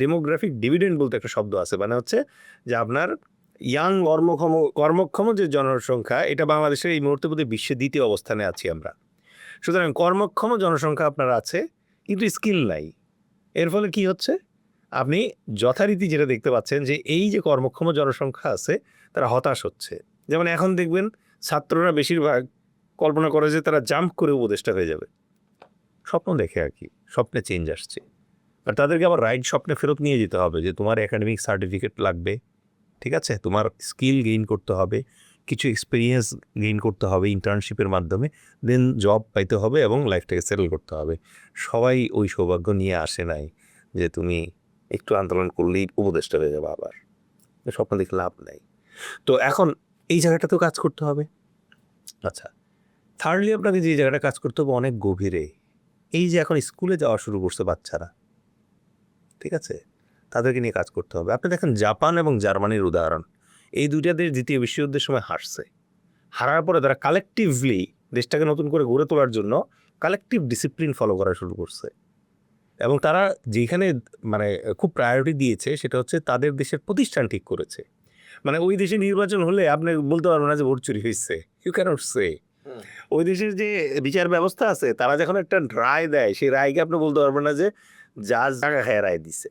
Demographic dividend বলতে একটা শব্দ আছে। মানে হচ্ছে যে আপনার ইয়াং কর্মক্ষম কর্মক্ষম যে জনসংখ্যা, এটা বাংলাদেশের এই মুহূর্তে বোধহয় বিশ্বে দ্বিতীয় অবস্থানে আছি আমরা। সুতরাং কর্মক্ষম জনসংখ্যা আপনার আছে, কিন্তু স্কিল নাই। এর ফলে কি হচ্ছে? আপনি যথারীতি যেটা দেখতে পাচ্ছেন যে এই যে কর্মক্ষম জনসংখ্যা আছে, তারা হতাশ হচ্ছে। যেমন এখন দেখবেন ছাত্ররা বেশিরভাগ কল্পনা করে যে তারা জাম্প করে উপদেষ্টা হয়ে যাবে। স্বপ্ন দেখে আর কি, স্বপ্নে চেঞ্জ আসছে। আর তাদেরকে আবার রাইট স্বপ্নে ফেরত নিয়ে যেতে হবে যে তোমার একাডেমিক সার্টিফিকেট লাগবে, ঠিক আছে? তোমার স্কিল গেইন করতে হবে, কিছু এক্সপিরিয়েন্স গেইন করতে হবে ইন্টার্নশিপের মাধ্যমে দেন জব পাইতে হবে এবং লাইফটাকে সেটেল করতে হবে। সবাই ওই সৌভাগ্য নিয়ে আসে নাই যে তুমি একটু আন্দোলন করলেই উপদেষ্টা হয়ে যাবে আবার। স্বপ্ন দেখে লাভ নাই। তো এখন এই জায়গাটাতেও কাজ করতে হবে। আচ্ছা থার্ডলি আপনাকে যে জায়গাটা কাজ করতে হবে অনেক গভীরে, এই যে এখন স্কুলে যাওয়া শুরু করছে বাচ্চারা ঠিক আছে? তাদেরকে নিয়ে কাজ করতে হবে। আপনি দেখেন জাপান এবং জার্মানির উদাহরণ। এই দুইটা দেশ দ্বিতীয় বিশ্বযুদ্ধের সময় হারছে। হারার পরে তারা কালেকটিভলি দেশটাকে নতুন করে গড়ে তোলার জন্য কালেকটিভ ডিসিপ্লিন ফলো করা শুরু করছে। এবং তারা যেখানে মানে খুব প্রায়োরিটি দিয়েছে সেটা হচ্ছে তাদের দেশের প্রতিষ্ঠান ঠিক করেছে। মানে ওই দেশে নির্বাচন হলে আপনি বলতে পারবেন না যে ভোট চুরি হয়েছে। ইউ ক্যানট সে ওই দেশের যে বিচার ব্যবস্থা আছে তারা যখন একটা রায় দেয় সেই রায়কে আপনি বলতে পারবেন না যে টাকা খায় রায় দিছে।